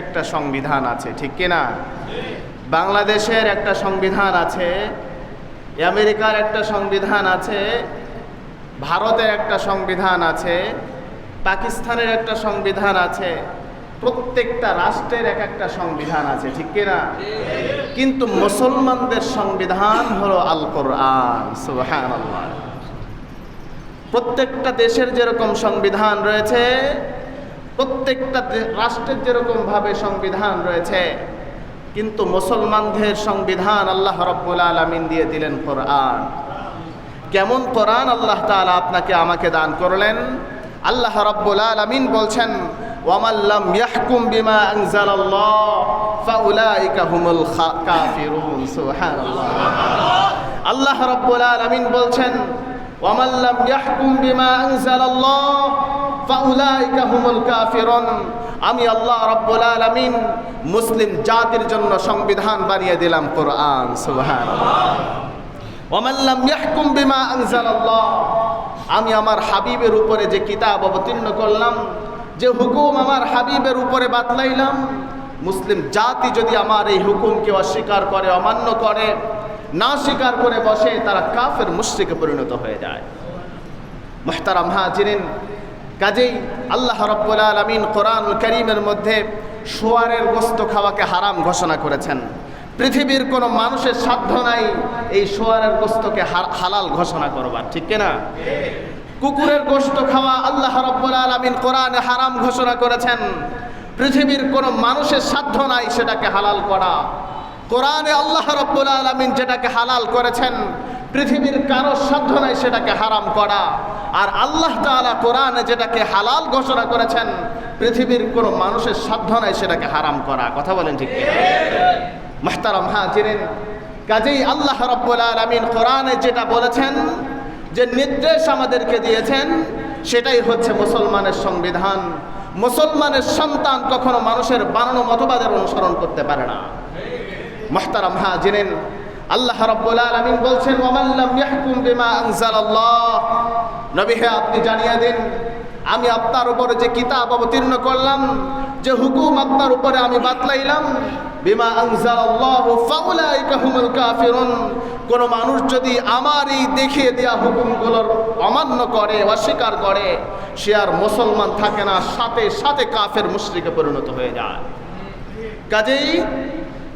একটা সংবিধান আছে, ঠিক কিনা? বাংলাদেশের একটা সংবিধান আছে, আমেরিকার একটা সংবিধান আছে, ভারতের একটা সংবিধান আছে, পাকিস্তানের একটা সংবিধান আছে, প্রত্যেকটা রাষ্ট্রের এক একটা সংবিধান আছে, ঠিক কিনা? কিন্তু মুসলমানদের সংবিধান হলো আল কোরআন প্রত্যেকটা দেশের যেরকম সংবিধান রয়েছে প্রত্যেকটা রাষ্ট্রের যেরকম ভাবে সংবিধান রয়েছে, কিন্তু মুসলমানদের সংবিধান আল্লাহ রব্বুল আলমিন দিয়ে দিলেন কোরআন। কেমন কোরআন আল্লাহ তাআলা আপনাকে আমাকে দান করলেন? আল্লাহ রব্বুল আলমিন বলছেন ওয়ামাল্লাম ইয়াহকুম বিমা আনজালাল্লাহ, ফাউলাইকা হুমুল কাফিরুন সুবহানাল্লাহ। আল্লাহ রব্বুল আলমিন বলছেন ওয়ামাল্লাম ইয়াহকুম বিমা আনজালাল্লাহ আমি আল্লাহ রব্বুল আলামিন মুসলিম জাতির জন্য সংবিধান বানিয়ে দিলাম কোরআন ইয়াহকুম বিমা আনজালাল্লাহ। আমি আমার হাবিবের উপরে যে কিতাব অবতীর্ণ করলাম, যে হুকুম আমার হাবিবের উপরে বাতলাইলাম, মুসলিম জাতি যদি আমার এই হুকুমকে অস্বীকার করে, অমান্য করে, না স্বীকার করে বসে, তারা কাফের মুশ্রিকে পরিণত হয়ে যায়। মোহতারাম হাজিরিন কাজেই আল্লাহ রব্বুল আলমিন কোরআন করিমের মধ্যে সোয়ারের গোস্ত খাওয়াকে হারাম ঘোষণা করেছেন। পৃথিবীর কোনো মানুষের সাধ্য নাই এই সোয়ারের গোস্তকে হালাল ঘোষণা করবার, ঠিক কিনা? কুকুরের গোস্ত খাওয়া আল্লাহ রব্বুল আলমিন কোরআনে হারাম ঘোষণা করেছেন। পৃথিবীর কোনো মানুষের সাধ্য নাই সেটাকে হালাল করা। কোরআনে আল্লাহ রব্বুল আলমিন যেটাকে হালাল করেছেন, পৃথিবীর কারও সাধ্য নাই সেটাকে হারাম করা। আর আল্লাহ তাআলা কোরআনে যেটাকে হালাল ঘোষণা করেছেন, পৃথিবীর কোনো মানুষের সাধ্য নাই সেটাকে হারাম করা। কথা বলেন ঠিক মাহতারাম হাজিরেন, কাজেই আল্লাহ রব্বুল আলমিন কোরআনে যেটা বলেছেন, যে নির্দেশ আমাদেরকে দিয়েছেন, সেটাই হচ্ছে মুসলমানের সংবিধান। মুসলমানের সন্তান কখনো মানুষের বানানো মতবাদের অনুসরণ করতে পারে না। মাহতারাম হাজিরেন, আল্লাহ রাব্বুল আলামিন বলছেন ওয়ামাল্লাম ইয়াহকুম বিমা আনজালাল্লাহ নবী হে, আপনি জানিয়ে দিন, আমি আপনার উপরে যে কিতাব অবতীর্ণ করলাম, যে হুকুম আপনার উপরে আমি বাতলাইলাম, বিমা কাফিরুন, কোন মানুষ যদি আমার এই দেখিয়ে দেওয়া হুকুমগুলোর অমান্য করে, অস্বীকার করে, সে আর মুসলমান থাকে না, সাথে সাথে কাফের মুশরিকে পরিণত হয়ে যায়। কাজেই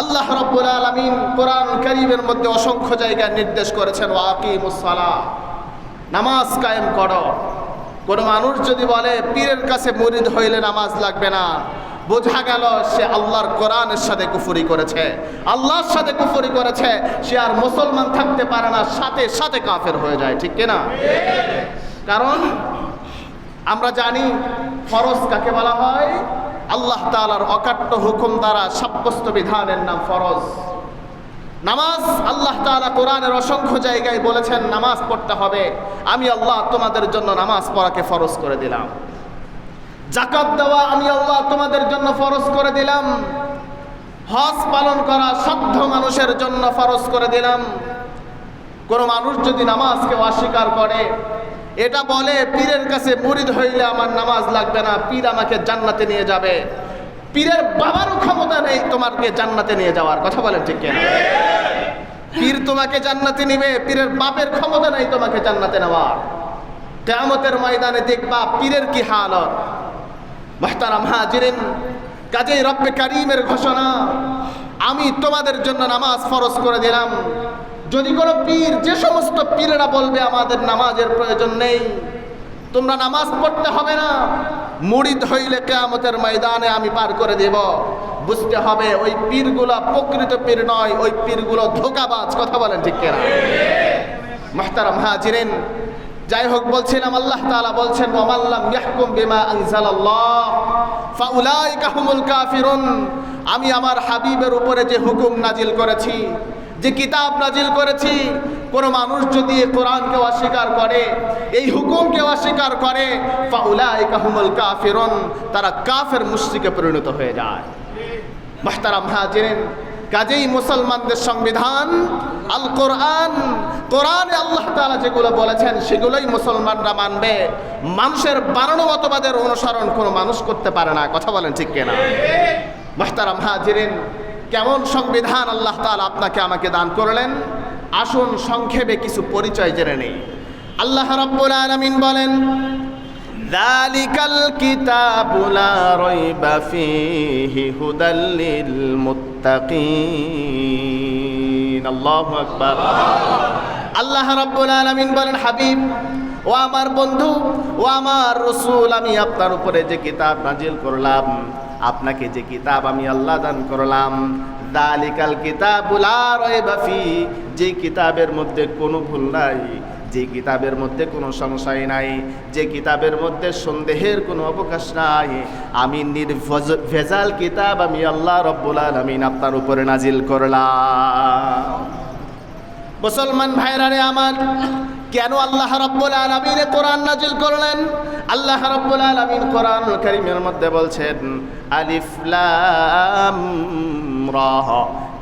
আল্লাহ রব্বুল আলমিন কোরআন করিমের মধ্যে অসংখ্য জায়গায় নির্দেশ করেছেন ওয়াকিমুসালা নামাজ কায়েম করো। কোনো মানুষ যদি বলে, পীরের কাছে মরিদ হইলে নামাজ লাগবে না, বোঝা গেল সে আল্লাহর কোরআনের সাথে কুফুরি করেছে। আল্লাহর সাথে কুফুরি করেছে, সে আর মুসলমান থাকতে পারে না, সাথে সাথে কাফের হয়ে যায়, ঠিক কিনা? কারণ আমরা জানি ফরজ কাকে বলা হয়? আল্লাহ তাআলার অকাট্য হুকুম দ্বারা সাব্যস্ত বিধানের নাম ফরজ। নামাজ আল্লাহ তাআলা কোরআনের অসংখ্য জায়গায় বলেছেন, নামাজ পড়তে হবে। আমি আল্লাহ তোমাদের জন্য নামাজ পড়াকে ফরজ করে দিলাম। জাকাত দেওয়া আমি আল্লাহ তোমাদের জন্য ফরজ করে দিলাম। হজ পালন করা সাধ্য মানুষের জন্য ফরজ করে দিলাম। কোনো মানুষ যদি নামাজকে অস্বীকার করে, এটা বলে, পীরের কাছে মুরিদ হইলে আমার নামাজ লাগবে না, পীর আমাকে জান্নাতে নিয়ে যাবে। পীরের বাবারও ক্ষমতা নেই তোমাকে জান্নাতে নিয়ে যাওয়ার, কথা বলেন ঠিক কিনা? পীর তোমাকে জান্নাতে নিবে, পীরের বাপের ক্ষমতা নেই তোমাকে জান্নাতে নেওয়ার। কেয়ামতের ময়দানে দেখবা পীরের কি হালত। মাহতারাম হাজিরিন, কাজেই রব্বে কারিমের ঘোষণা, আমি তোমাদের জন্য নামাজ ফরজ করে দিলাম। যদি কোনো পীর যে সমস্ত পীরেরা বলবে আমাদের নামাজের প্রয়োজন নেই, তোমরা নামাজ পড়তে হবে না। মুড়িদ হইলে কেয়ামতের ময়দানে আমি পার করে দেব। বুঝতে হবে, ওই পীরগুলা প্রকৃত পীর নয়, ওই পীরগুলো ধোকাবাজ, কথা বলেন ঠিক কেনা? মাহতারাম হাজিরেন, যাই হোক বলছিলাম, আল্লাহ তাআলা বলছেন ওয়ামাল্লাম ইয়াহকুম বিমা আনজালাল্লাহ, ফাউলাইকা হুমুল কাফিরুন। আমি আমার হাবিবের উপরে যে হুকুম নাজিল করেছি যে কিতাব নাজিল করেছি, কোন মানুষ যদি কোরআনকে অস্বীকার করে, এই হুকুমকে অস্বীকার করে কাফিরুন, তারা কাফের মুশরিকে পরিণত হয়ে যায়। মাহতারাম হাজিরেন, কাজেই মুসলমানদের সংবিধান আল কোরআন কোরআনে আল্লাহ তালা যেগুলো বলেছেন, সেগুলোই মুসলমানরা মানবে। মানুষের বানানো মতবাদের অনুসরণ কোনো মানুষ করতে পারে না, কথা বলেন ঠিক কিনা? মোহতারাম হাজিরেন কেমন সংবিধান আল্লাহ তাল আপনাকে আমাকে দান করলেন? আসুন সংক্ষেপে কিছু পরিচয় জেনে নেই। আল্লাহ রব্বুল আলমিন বলেন আল্লাহ রাব্বুল আলামিন বলেন, হাবিব, ও আমার বন্ধু, ও আমার রসুল, আমি আপনার উপরে যে কিতাব নাজিল করলাম আপনাকে যে কিতাব আমি আল্লাহ দান করলাম, দালিকাল কিতাবুল বাফি যে কিতাবের মধ্যে কোনো ভুল নাই, যে কিতাবের মধ্যে কোনো সংশয় নাই, যে কিতাবের মধ্যে সন্দেহের কোনো অবকাশ নাই, আমি নির্ভজ, ভেজাল কিতাব আমি আল্লাহ রব্বুল আলমিন আপনার উপরে নাজিল করলাম। মুসলমান ভাইরারে আমার, কেন আল্লাহ রাব্বুল আলামিন কোরআন নাজিল করলেন? আল্লাহ রাব্বুল আলামিন কোরআন করিমের মধ্যে বলছেন, আলিফ লাম রা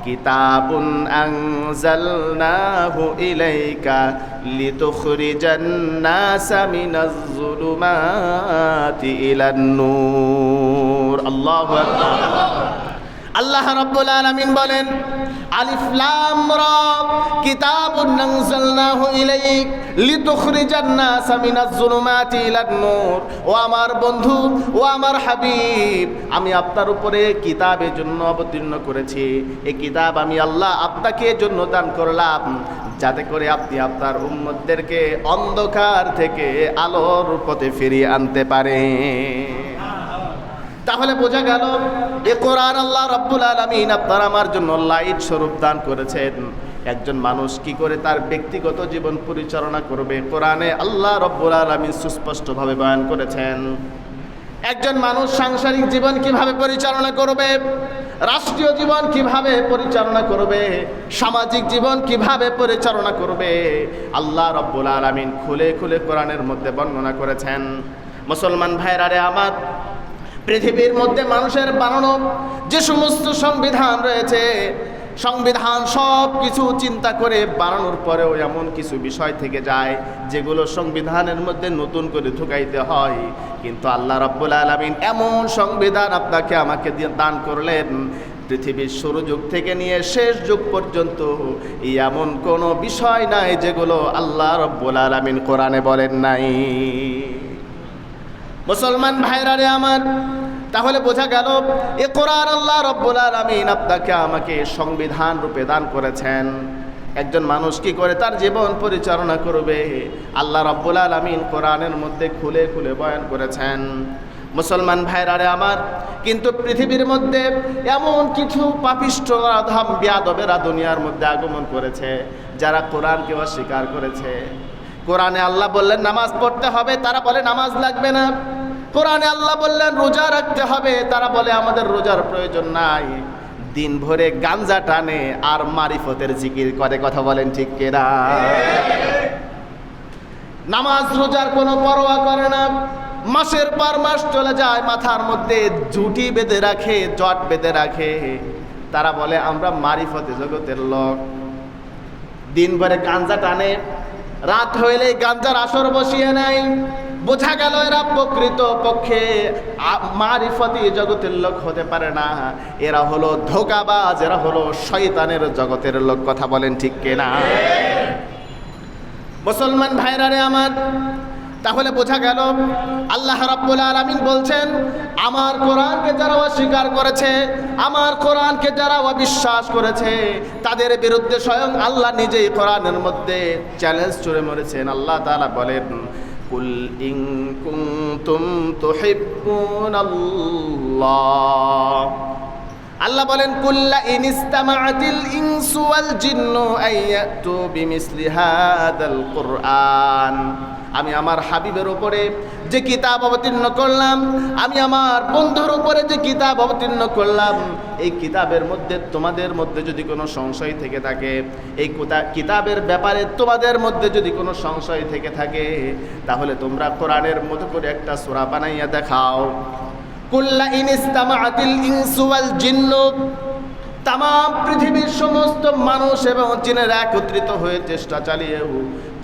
কিতাবুন আনজালনাহু ইলাইকা লিতুখরিজান নাসা মিনাজ যুলুমাতি ইলান নূর। আল্লাহু আল্লাহ রাব্বুল আলামিন বলেন, আলিফ লাম রা কিতাবুন নাযালনাহু ইলাইক লিতুখরিজান নাসা মিনাজ যুলুমাতি ইলান নূর। ও আমার বন্ধু, ও আমার হাবিব, আমি আপনার উপরে কিতাবের জন্য অবতীর্ণ করেছি। এই কিতাব আমি আল্লাহ আপনাকে জন্য দান করলাম, যাতে করে আপনি আপনার উম্মতদেরকে অন্ধকার থেকে আলোর পথে ফিরিয়ে আনতে পারেন। তাহলে বোঝা গেল এ কোরআন আল্লাহ রব্বুল আলমিন আপনার আমার জন্য লাইট স্বরূপ দান করেছেন। একজন মানুষ কি করে তার ব্যক্তিগত জীবন পরিচালনা করবে? কোরআনে আল্লাহ রব্বুল আলমিন সুস্পষ্টভাবে বয়ান করেছেন। একজন মানুষ সাংসারিক জীবন কীভাবে পরিচালনা করবে? রাষ্ট্রীয় জীবন কীভাবে পরিচালনা করবে? সামাজিক জীবন কীভাবে পরিচালনা করবে? আল্লাহ রব্বুল আলমিন খুলে খুলে কোরআনের মধ্যে বর্ণনা করেছেন। মুসলমান ভাইরারে আমার পৃথিবীর মধ্যে মানুষের বানানো যে সমস্ত সংবিধান রয়েছে, সংবিধান সব কিছু চিন্তা করে বানানোর পরেও এমন কিছু বিষয় থেকে যায় যেগুলো সংবিধানের মধ্যে নতুন করে ঢুকাইতে হয়। কিন্তু আল্লাহ রাব্বুল আলমিন এমন সংবিধান আপনাকে আমাকে দান করলেন, পৃথিবীর শুরু যুগ থেকে নিয়ে শেষ যুগ পর্যন্ত। এমন কোনো বিষয় নাই যেগুলো আল্লাহ রব্বুল আলমিন কোরআনে বলেন নাই। মুসলমান ভাইরারে আমার, তাহলে বোঝা গেল, এ কোরআন আল্লাহ রব্বুল আলামিন আপনাকে আমাকে সংবিধান রূপে দান করেছেন। একজন মানুষ কি করে তার জীবন পরিচালনা করবে? আল্লাহ রব্বুল আলামিন কোরআনের মধ্যে খুলে খুলে বয়ান করেছেন। মুসলমান ভাইরারে আমার, কিন্তু পৃথিবীর মধ্যে এমন কিছু পাপিষ্ট ধাম বিয়াদবেরা দুনিয়ার মধ্যে আগমন করেছে, যারা কোরআনকে অস্বীকার করেছে। কোরআনে আল্লাহ বললেন, নামাজ পড়তে হবে। তারা বলে, নামাজ লাগবে না। কোরআনে আল্লাহ বললেন, রোজা রাখতে হবে। তারা বলে, আমাদের রোজার প্রয়োজন নাই। দিন ভরে গাঞ্জা টানে আর মারিফতের জিকির করে, কথা বলেন ঠিক কেরা নামাজ রোজার কোনো পরোয়া করে না। মাসের পর মাস চলে যায়, মাথার মধ্যে জুটি বেঁধে রাখে, জট বেঁধে রাখে। তারা বলে, আমরা মারিফতে জগতের লোক। দিন ভরে গাঞ্জা টানে। রাত হইলে গাঞ্জার আসর বসিয়ে নেয়। বোঝা গেল এরা প্রকৃত পক্ষে মারিফতি জগতের লোক হতে পারে না। এরা হলো ধোকাবাজ, এরা হলো শয়তানের জগতের লোক, কথা বলেন ঠিক কেনা? মুসলমান ভাইরারে আমার, তাহলে বোঝা গেল আল্লাহ রাব্বুল আলামিন বলছেন, আমার কোরআনকে যারা অস্বীকার করেছে, আমার কোরআনকে যারা অবিশ্বাস করেছে, তাদের বিরুদ্ধে স্বয়ং আল্লাহ নিজেই কোরআনের মধ্যে চ্যালেঞ্জ ছুড়ে মরেছেন। আল্লাহ তাআলা বলেন কুল كنتم تحبون الله আল্লাহ বলেন কুল্লা ইনিস্তামাআতিল ইনসু ওয়াল জিন্নু আইয়াতু বিমিসলি হাদাল কুরআন। আমি আমার হাবিবের উপরে যে কিতাব অবতীর্ণ করলাম, আমি আমার বন্ধুর উপরে যে কিতাব অবতীর্ণ করলাম, এই কিতাবের মধ্যে তোমাদের মধ্যে যদি কোনো সংশয় থেকে থাকে, এই কিতাবের ব্যাপারে তোমাদের মধ্যে যদি কোনো সংশয় থেকে থাকে, তাহলে তোমরা কোরআনের মতো করে একটা সোরা বানাইয়া দেখাও। কুল্লা তাম পৃথিবীর সমস্ত মানুষ এবং জিনের একত্রিত হয়ে চেষ্টা চালিয়েও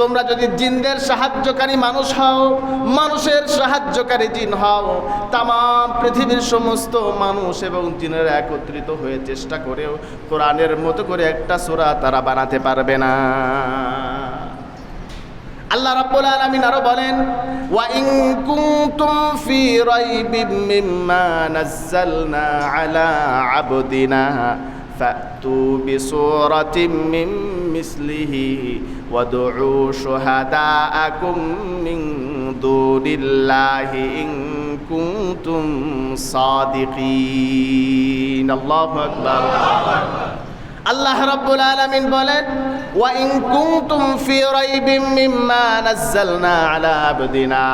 তোমরা যদি জিনদের সাহায্যকারী মানুষ হও, মানুষের সাহায্যকারী জিন হও তাম পৃথিবীর সমস্ত মানুষ এবং জিনেরা একত্রিত হয়ে চেষ্টা করেও কোরআনের মতো করে একটা সোরা তারা বানাতে পারবে না। আল্লাহ রাব্বুল আলামিন আরও বলেন, ওয়া ইন কুনতুম ফি রাইবিম মিম্মা নাযালনা আলা আবদিনা। ফাতু বিসূরাতিম মিন মিসলিহি ওয়াদউ শুহাদাআকুম মিন দুনিল্লাহি ইন কুনতুম সাদিকিন আল্লাহু আকবার আল্লাহ রাব্বুল আলামিন বলেন ওয়া ইন কুনতুম ফি রাইবিম মিম্মা নাযালনা আলা আবদিনা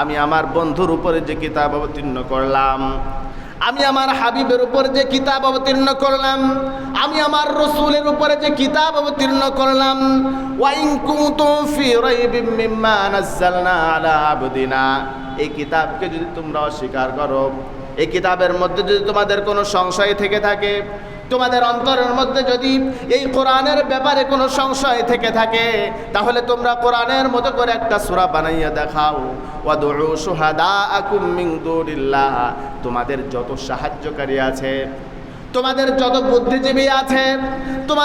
আমি আমার বন্ধুর উপরে যে কিতাব অবতীর্ণ করলাম আমি আমার হাবিবের উপর যে কিতাব অবতীর্ণ করলাম, আমি আমার রসুলের উপরে যে কিতাব অবতীর্ণ করলাম এই কিতাবকে যদি তোমরা অস্বীকার করো, এই কিতাবের মধ্যে যদি তোমাদের কোনো সংশয় থেকে থাকে তোমাদের অন্তরের মধ্যে যদি এই কোরআনের ব্যাপারে কোনো সংশয় থেকে থাকে, তাহলে তোমরা কোরআনের মতো করে একটা সুরা বানাইয়া দেখাও। তোমাদের যত সাহায্যকারী আছে, তোমাদের যত বুদ্ধিজীবী আছে তোমার